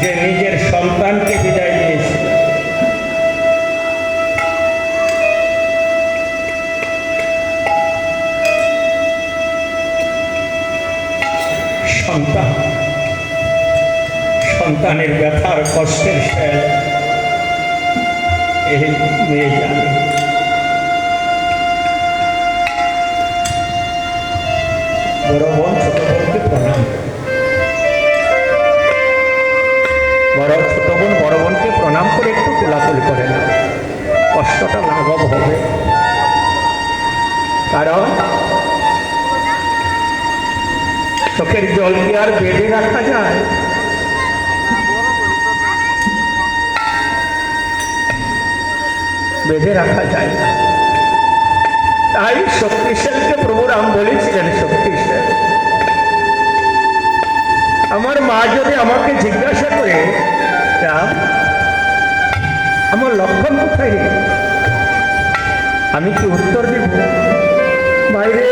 যে নিজের সন্তানকে বিদায় দিয়েছে। সন্তান, সন্তানের ব্যথার কষ্টের শেষ। মেয়ে জানে। বড় বোন, ছোট বড় ছোট বোন, বড় বোনকে প্রণাম করে একটু কোলাকুলি করে না কষ্টটা লাঘব হবে। কারণ চোখের জল কি আর বেঁধে রাখা যায়? বেঁধে রাখা যায় না। তাই শক্তিশালীকে প্রভু রাম বলেছিলেন শক্তিশাল আমার মা যদি আমাকে জিজ্ঞাসা করে রাম আমার লক্ষণ কোথায়? আমি কি উত্তর দিব বাইরে